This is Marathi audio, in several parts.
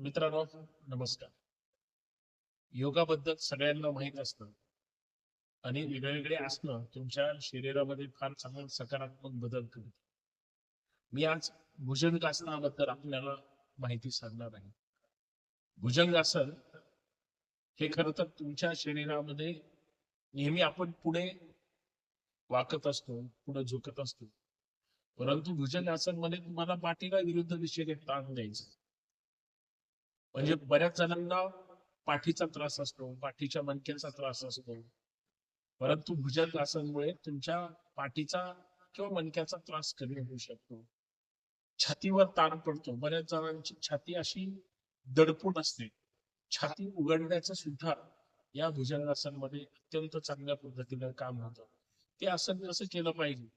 मित्रांनो नमस्कार. योगाबद्दल सगळ्यांना माहीत असतं आणि वेगवेगळे आसनं तुमच्या शरीरामध्ये फार चांगला सकारात्मक बदल करत मी आज भुजंगासनाबद्दल आपल्याला माहिती सांगणार आहे. भुजंगासन हे खर तर तुमच्या शरीरामध्ये नेहमी आपण पुढे वाकत असतो पुढे झुकत असतो. परंतु भुजंगासनमध्ये तुम्हाला पाठीला विरुद्ध दिशेने ताण द्यायचं म्हणजे बऱ्याच जणांना पाठीचा त्रास असतो पाठीच्या मणक्यांचा त्रास असतो. परंतु भुजंगासनमुळे तुमच्या पाठीचा किंवा मणक्याचा त्रास कमी होऊ शकतो. छातीवर ताण पडतो. बऱ्याच जणांची छाती अशी दडपून असते. छाती उघडण्याचं सुद्धा या भुजंगासनमध्ये अत्यंत चांगल्या पद्धतीने काम होतं. ते आसन कसं केलं पाहिजे.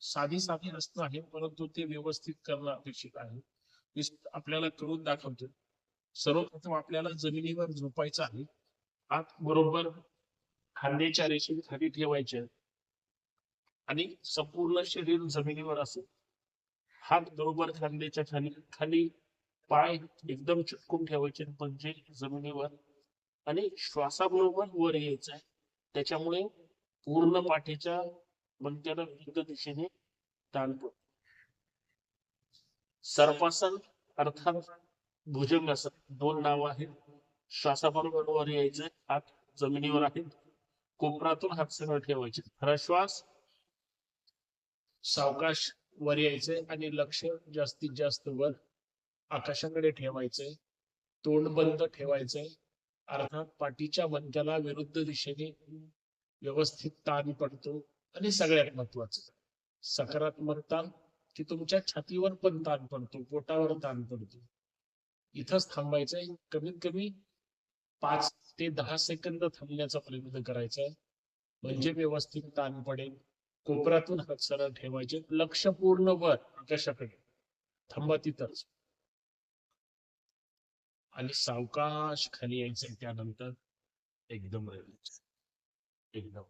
साधी साधी असणं आहे परंतु ते व्यवस्थित करणं अपेक्षित आहे. मी आपल्याला करून दाखवतो. सर्वप्रथम आपल्याला जमिनीवर झोपायचं आहे. हात बरोबर खांद्याच्या रेषेने खाली ठेवायचे आणि संपूर्ण शरीर जमिनीवर असेल. हात बरोबर खांद्याच्या खाली खाली पाय एकदम चिटकून ठेवायचे म्हणजे जमिनीवर आणि श्वासाबरोबर वर यायचं आहे. त्याच्यामुळे पूर्ण पाठीच्या मणक्याला विरुद्ध दिशेने ताण पडतो. सर्पासन अर्थात भुजंगासन दोन नाव आहेत. श्वासाबरोबर वर यायचे हात जमिनीवर आहेत. कोपरातून हात सरळ ठेवायचे. खरा श्वास सावकाश वर यायचे आणि लक्ष जास्तीत जास्त वर आकाशाकडे ठेवायचे तोंड बंद ठेवायचे अर्थात पाठीच्या मणक्याला विरुद्ध दिशेने व्यवस्थित ताण पडतो आणि सगळ्यात महत्वाचं सकारात्मकता की तुमच्या छातीवर पण ताण पडतो पोटावर ताण पडतो. इथंच थांबायचंय कमीत कमी पाच ते दहा सेकंद थांबण्याचा प्रयत्न करायचा म्हणजे व्यवस्थित ताण पडेल. कोपऱ्यातून हात सरळ ठेवायचे. लक्ष पूर्ण वर आकाशाकडे. थांबा तिथंच. आणि सावकाश खाली यायचंय त्यानंतर. एकदम एकदम.